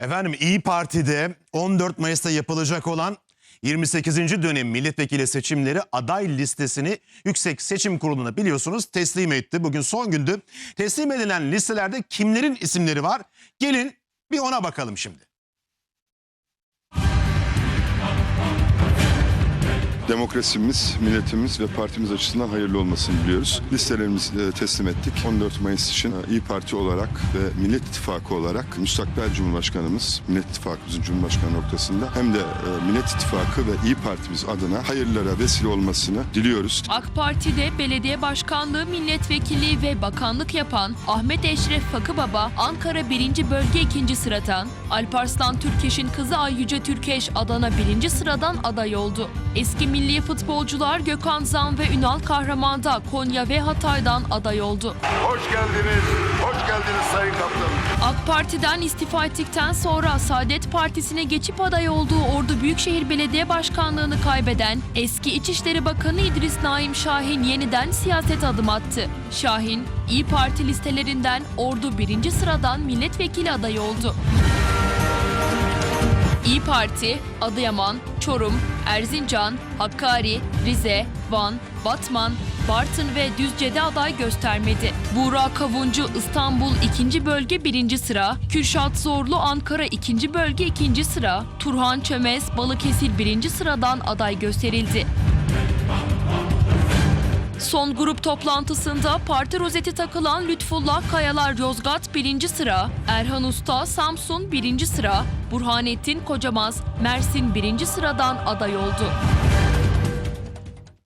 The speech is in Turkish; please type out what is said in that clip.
Efendim İyi Parti'de 14 Mayıs'ta yapılacak olan 28. dönem milletvekili seçimleri aday listesini Yüksek Seçim Kurulu'na biliyorsunuz teslim etti. Bugün son gündü. Teslim edilen listelerde kimlerin isimleri var? Gelin bir ona bakalım şimdi. Demokrasimiz, milletimiz ve partimiz açısından hayırlı olmasını diliyoruz. Listelerimizi teslim ettik. 14 Mayıs için e, İyi Parti olarak ve Millet İttifakı olarak müstakbel Cumhurbaşkanımız, Millet İttifakımızın Cumhurbaşkanı noktasında hem de e, Millet İttifakı ve İyi Partimiz adına hayırlara vesile olmasını diliyoruz. AK Parti'de belediye başkanlığı, milletvekili ve bakanlık yapan Ahmet Eşref Fakıbaba Ankara 1. Bölge 2. sıradan, Alparslan Türkeş'in kızı Ay Yüce Türkeş Adana 1. sıradan aday oldu. Eski milli futbolcular Gökhan Zan ve Ünal Kahraman da Konya ve Hatay'dan aday oldu. Hoş geldiniz. Hoş geldiniz Sayın Kaptanım. AK Parti'den istifa ettikten sonra Saadet Partisi'ne geçip aday olduğu Ordu Büyükşehir Belediye Başkanlığı'nı kaybeden eski İçişleri Bakanı İdris Naim Şahin yeniden siyaset adım attı. Şahin, İyi Parti listelerinden Ordu 1. sıradan milletvekili adayı oldu. İyi Parti, Adıyaman, Çorum, Erzincan, Hakkari, Rize, Van, Batman, Bartın ve Düzce'de aday göstermedi. Buğra Kavuncu İstanbul 2. Bölge 1. sıra, Kürşat Zorlu Ankara 2. Bölge 2. sıra, Turhan Çömez Balıkesir 1. sıradan aday gösterildi. Son grup toplantısında parti rozeti takılan Lütfullah Kayalar Yozgat 1. sıra, Erhan Usta Samsun 1. sıra, Burhanettin Kocamaz Mersin 1. sıradan aday oldu.